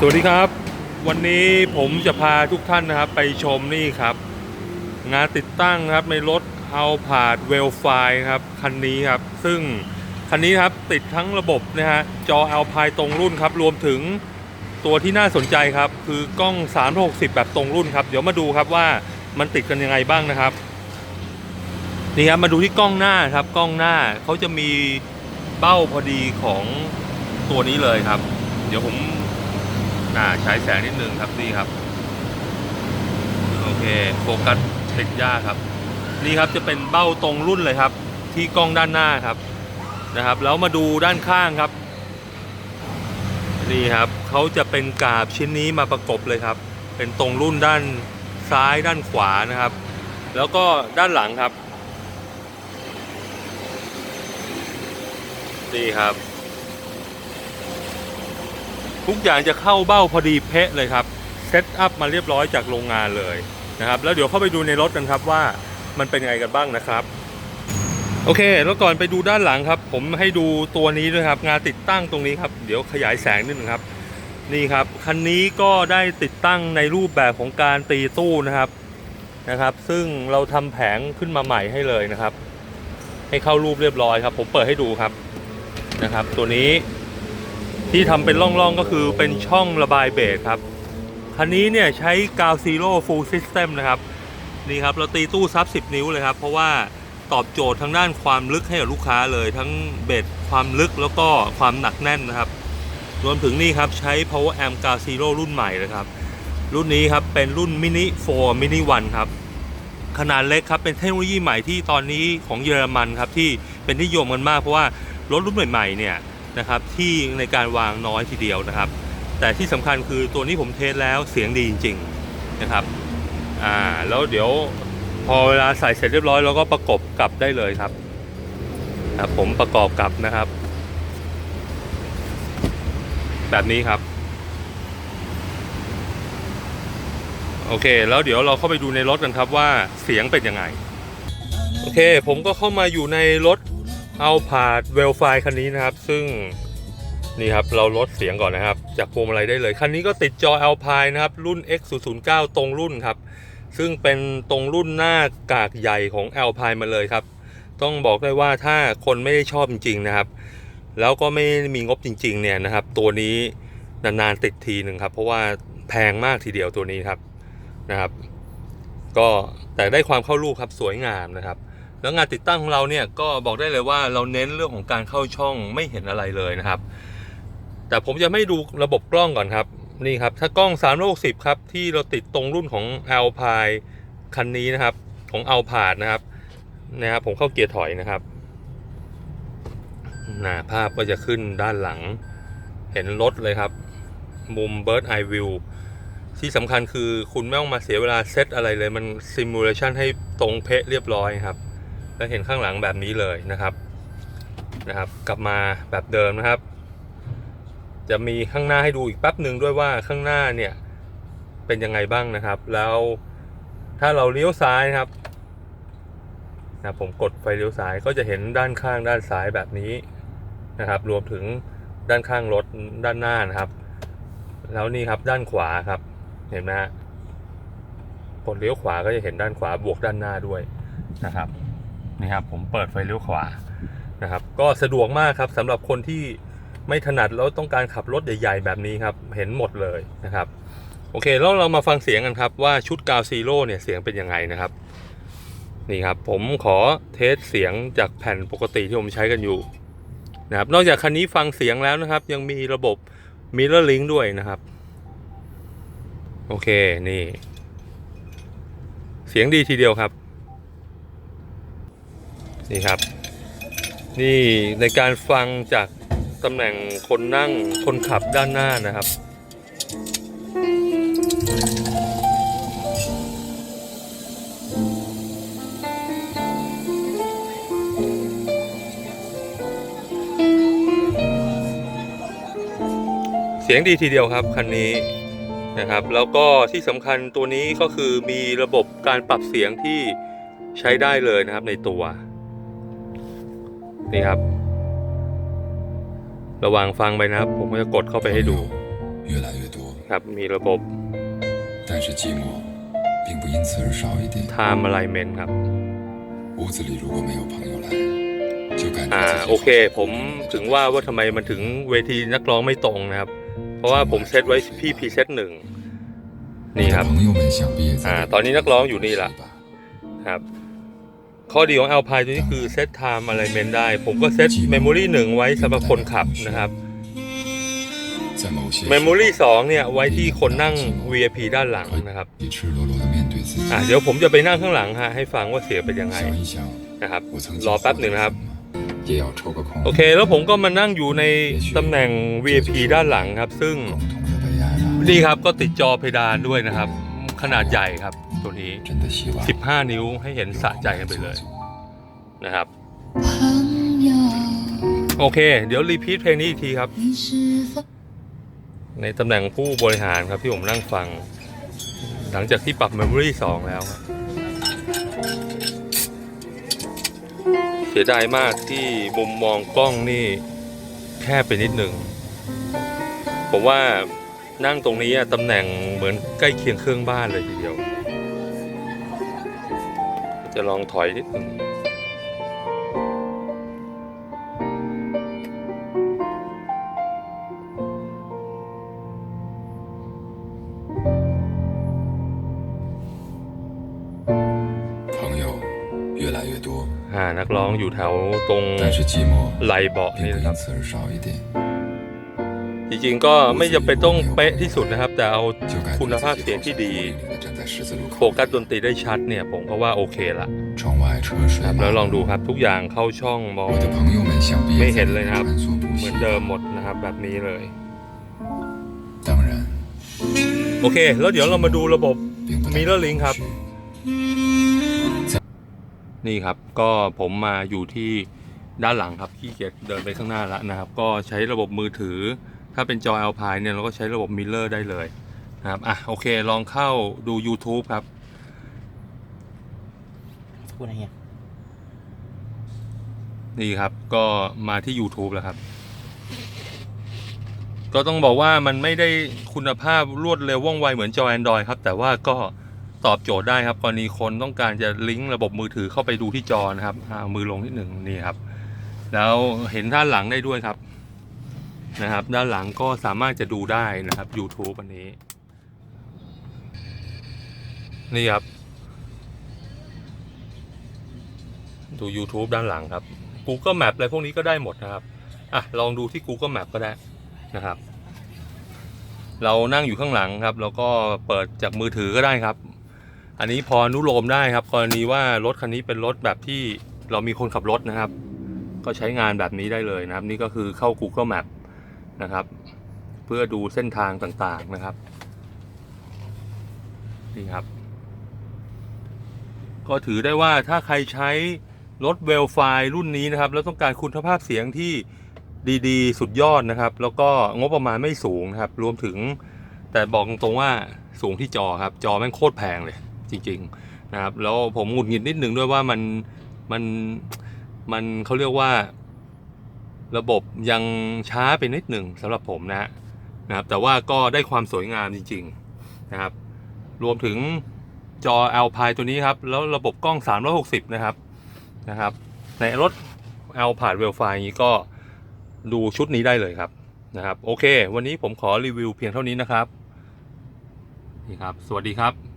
สวัสดีครับ วันนี้ผมจะพาทุกท่านนะครับไปชมนี่ครับ งานติดตั้งครับในรถเอาผาดเวลไฟครับคันนี้ครับ ซึ่งคันนี้ครับติดทั้งระบบนะฮะจอ a l p i ตรงรุ่นครับ รวมถึงตัวที่น่าสนใจครับ คือกล้อง 360 แบบตรงรุ่นครับ เดี๋ยวมาดูครับว่ามันติดกันยังไงบ้างนะครับนี่ครับมาดูที่กล้องหน้าครับ กล้องหน้าเขาจะมีเบ้าพอดีของตัวนี้เลยครับ เดี๋ยวผม อ่าใช้แสงนิดนึงครับนี่ครับ โอเคโฟกัสติดยากครับ นี่ครับจะเป็นเบ้าตรงรุ่นเลยครับ ที่กล้องด้านหน้าครับนะครับ แล้วมาดูด้านข้างครับนี่ครับเขาจะเป็นกาบชิ้นนี้มาประกบเลยครับ เป็นตรงรุ่นด้านซ้ายด้านขวานะครับ แล้วก็ด้านหลังครับนี่ครับ ทุกอย่างจะเข้าเบ้าพอดีเป๊ะเลยครับเซตอัพมาเรียบร้อยจากโรงงานเลยนะครับแล้วเดี๋ยวเข้าไปดูในรถกันครับว่ามันเป็นยังไงกันบ้างนะครับ โอเค แล้วก่อนไปดูด้านหลังครับ ผมให้ดูตัวนี้ด้วยครับ งานติดตั้งตรงนี้ครับ เดี๋ยวขยายแสงนิดนึงครับ นี่ครับคันนี้ก็ได้ติดตั้งในรูปแบบของการตีตู้นะครับนะครับ ซึ่งเราทำแผงขึ้นมาใหม่ให้เลยนะครับ ให้เข้ารูปเรียบร้อยครับ ผมเปิดให้ดูครับนะครับ ตัวนี้ ที่ทำเป็นร่องๆก็คือเป็นช่องระบายเบรกครับ คันนี้เนี่ยใช้กาวซีโร่ฟูลซิสเต็มนะครับ นี่ครับเราตีตู้ซับ 10 นิ้วเลยครับ เพราะว่าตอบโจทย์ทางด้านความลึกให้กับลูกค้าเลย ทั้งเบรความลึกแล้วก็ความหนักแน่นนะครับ รวมถึงนี่ครับใช้ power amp กาวซีโร่รุ่นใหม่เลยครับ รุ่นนี้ครับเป็นรุ่นมินิ4มินิ1ครับขนาดเล็กครับเป็นเทคโนโลยีใหม่ที่ตอนนี้ของเยอรมันครับที่เป็นนิยมกันมากเพราะว่ารถรุ่นใหม่ๆเนี่ย นะครับที่ในการวางน้อยทีเดียวนะครับ แต่ที่สำคัญคือตัวนี้ผมเทสแล้วเสียงดีจริงๆนะครับอ่าแล้วเดี๋ยวพอเวลาใส่เสร็จเรียบร้อยเราก็ประกบกลับได้เลยครับครับผมประกอบกลับนะครับ แบบนี้ครับ โอเค แล้วเดี๋ยวเราเข้าไปดูในรถกันครับว่าเสียงเป็นยังไง โอเค ผมก็เข้ามาอยู่ในรถ เอาผาดเวลไฟคันนี้นะครับ ซึ่งนี่ครับเราลดเสียงก่อนนะครับ จากพวงมาลัยได้เลย คันนี้ก็ติดจอ Alpine นะครับ รุ่น X009 ตรงรุ่นครับ ซึ่งเป็นตรงรุ่นหน้ากากใหญ่ของ Alpine มาเลยครับ ต้องบอกได้ว่าถ้าคนไม่ได้ชอบจริง ๆ นะครับ แล้วก็ไม่มีงบจริง ๆ เนี่ยนะครับ ตัวนี้นาน ๆ ติดทีหนึ่งครับ เพราะว่าแพงมากทีเดียวตัวนี้ครับนะครับ ก็แต่ได้ความเข้ารูปครับสวยงามนะครับ แล้วงานติดตั้งของเราเนี่ยก็บอกได้เลยว่าเราเน้นเรื่องของการเข้าช่องไม่เห็นอะไรเลยนะครับ แต่ผมจะไม่ดูระบบกล้องก่อนครับนี่ครับถ้ากล้อง360ครับที่เราติดตรงรุ่นของ Alpine คันนี้นะครับของ a l p a r d นะครับนะครับ ผมเข้าเกียร์ถอยนะครับหน้าภาพก็จะขึ้นด้านหลัง เห็นรถเลยครับ มุม Bird Eye View ที่สำคัญคือคุณไม่ต้องมาเสียเวลาเซตอะไรเลยมันซิมูเลชันให้ตรงเพะเรียบร้อยครับ แล้วเห็นข้างหลังแบบนี้เลยนะครับนะครับ กลับมาแบบเดิมนะครับ จะมีข้างหน้าให้ดูอีกแป๊บหนึ่งด้วยว่าข้างหน้าเนี่ยเป็นยังไงบ้างนะครับ แล้วถ้าเราเลี้ยวซ้ายนะครับนะผมกดไฟเลี้ยวซ้ายก็จะเห็นด้านข้างด้านซ้ายแบบนี้นะครับ รวมถึงด้านข้างรถด้านหน้านะครับ แล้วนี่ครับด้านขวาครับ เห็นไหมฮะกดเลี้ยวขวาก็จะเห็นด้านขวาบวกด้านหน้าด้วยนะครับ นี่ครับผมเปิดไฟเลี้ยวขวานะครับ ก็สะดวกมากครับสำหรับคนที่ไม่ถนัดแล้วต้องการขับรถใหญ่ ๆ แบบนี้ครับ เห็นหมดเลยนะครับ โอเคแล้วเรามาฟังเสียงกันครับว่าชุดกาวซีโร่เนี่ยเสียงเป็นยังไงนะครับ นี่ครับผมขอเทสเสียงจากแผ่นปกติที่ผมใช้กันอยู่นะครับนอกจากคันนี้ฟังเสียงแล้วนะครับ ยังมีระบบ Mirror Link ด้วยนะครับ โอเคนี่ เสียงดีทีเดียวครับ นี่ครับ นี่ในการฟังจากตำแหน่งคนนั่งคนขับด้านหน้านะครับ เสียงดีทีเดียวครับคันนี้นะครับ แล้วก็ที่สำคัญตัวนี้ก็คือมีระบบการปรับเสียงที่ใช้ได้เลยนะครับในตัว นี่ครับ ระหว่างฟังไปนะครับ ผมก็จะกดเข้าไปให้ดูครับมีระบบทำอะไรเมนครับอ่าโอเค ผมถึงว่าว่าทำไมมันถึงเวทีนักร้องไม่ตรงนะครับ เพราะว่าผมเซตไว้พี่พีเซตหนึ่งนี่ครับอ่าตอนนี้นักร้องอยู่นี่ละครับ ข้อดีของ Alpine ตัวนี้คือเซตไทม์อะไรเมนได้ ผมก็เซตเมมโมรี่หนึ่งไว้สำหรับคนขับนะครับเมมโมรี่สองเนี่ย ไว้ที่คนนั่ง VIP ด้านหลังนะครับอะเดี๋ยวผมจะไปนั่งข้างหลังฮะให้ฟังว่าเสียไปยังไงนะครับรอแป๊บหนึ่งนะครับโอเค แล้วผมก็มานั่งอยู่ในตำแหน่ง VIP ด้านหลังครับ ซึ่งนี่ครับก็ติดจอเพดานด้วยนะครับ ขนาดใหญ่ครับ ตัวนี้ 15 นิ้วให้เห็นสะใจกันไปเลยนะครับ โอเค เดี๋ยวรีพีทเพลงนี้อีกทีครับ ในตำแหน่งผู้บริหารครับที่ผมนั่งฟัง หลังจากที่ปรับ Memory 2 แล้วเสียดายมากที่มุมมองกล้องนี่แคบไปนิดหนึ่ง ผมว่านั่งตรงนี้ตำแหน่งเหมือนใกล้เคียงเครื่องบ้านเลยทีเดียว 朋友越来越多。但是寂寞并不因此而少一点。 จริงๆก็ไม่จำเป็นต้องเป๊ะที่สุดนะครับ แต่เอาคุณภาพเสียงที่ดีโฟกัสดนตรีได้ชัดเนี่ย ผมก็ว่าโอเคละครับแล้วลองดูครับทุกอย่างเข้าช่องมองไม่เห็นเลยครับ เหมือนเดิมหมดนะครับแบบนี้เลยโอเค แล้วเดี๋ยวเรามาดูระบบมีเรอร์ลิงครับ นี่ครับก็ผมมาอยู่ที่ด้านหลังครับขี้เกียจเดินไปข้างหน้าแล้วนะครับ ก็ใช้ระบบมือถือ ถ้าเป็นจอ Alpine เนี่ยเราก็ใช้ระบบมิเ r อร์ได้เลยนะครับอะโอเคลองเข้าดู YouTube ครับพูดอะไรเนี่ยนี่ครับก็มาที่ YouTube แล้วครับ ก็ต้องบอกว่ามันไม่ได้คุณภาพรวดเร็วว่องไวเหมือนจอ Android ครับ แต่ว่าก็ตอบโจทย์ได้ครับกรณีคนต้องการจะลิงก์ระบบมือถือเข้าไปดูที่จอนะครับอ่าเอามือลงที่หนึ่งนี่ครับ แล้วเห็นด้านหลังได้ด้วยครับ นะครับ ด้านหลังก็สามารถจะดูได้นะครับ YouTube อันนี้ นี่ครับ ดู YouTube ด้านหลังครับ Google Map อะไรพวกนี้ก็ได้หมดนะครับอะลองดูที่ Google Map ก็ได้นะครับ เรานั่งอยู่ข้างหลังครับ แล้วก็เปิดจากมือถือก็ได้ครับ อันนี้พอนุโลมได้ครับ กรณีว่ารถคันนี้เป็นรถแบบที่เรามีคนขับรถนะครับ ก็ใช้งานแบบนี้ได้เลยนะครับ นี่ก็คือเข้า Google Map นะครับ เพื่อดูเส้นทางต่างๆนะครับนี่ครับ ก็ถือได้ว่าถ้าใครใช้รถเวลไฟรุ่นนี้นะครับ แล้วต้องการคุณภาพเสียงที่ดีๆ สุดยอดนะครับ แล้วก็งบประมาณไม่สูงนะครับ รวมถึงแต่บอกตรงๆว่าสูงที่จอครับ จอแม่งโคตรแพงเลย จริง ๆนะครับ แล้วผมหงุดหงิดนิดนึงด้วยว่ามันมันมันเขาเรียกว่า ระบบยังช้าไปนิดหนึ่งสำหรับผมนะฮะนะครับแต่ว่าก็ได้ความสวยงามจริงๆนะครับ รวมถึงจอ Alpine ตัวนี้ครับ แล้วระบบกล้อง 360 นะครับนะครับ ในรถ Alpine w e l f i นี้ก็ดูชุดนี้ได้เลยครับนะครับ โอเค วันนี้ผมขอรีวิวเพียงเท่านี้นะครับนี่ครับ สวัสดีครับ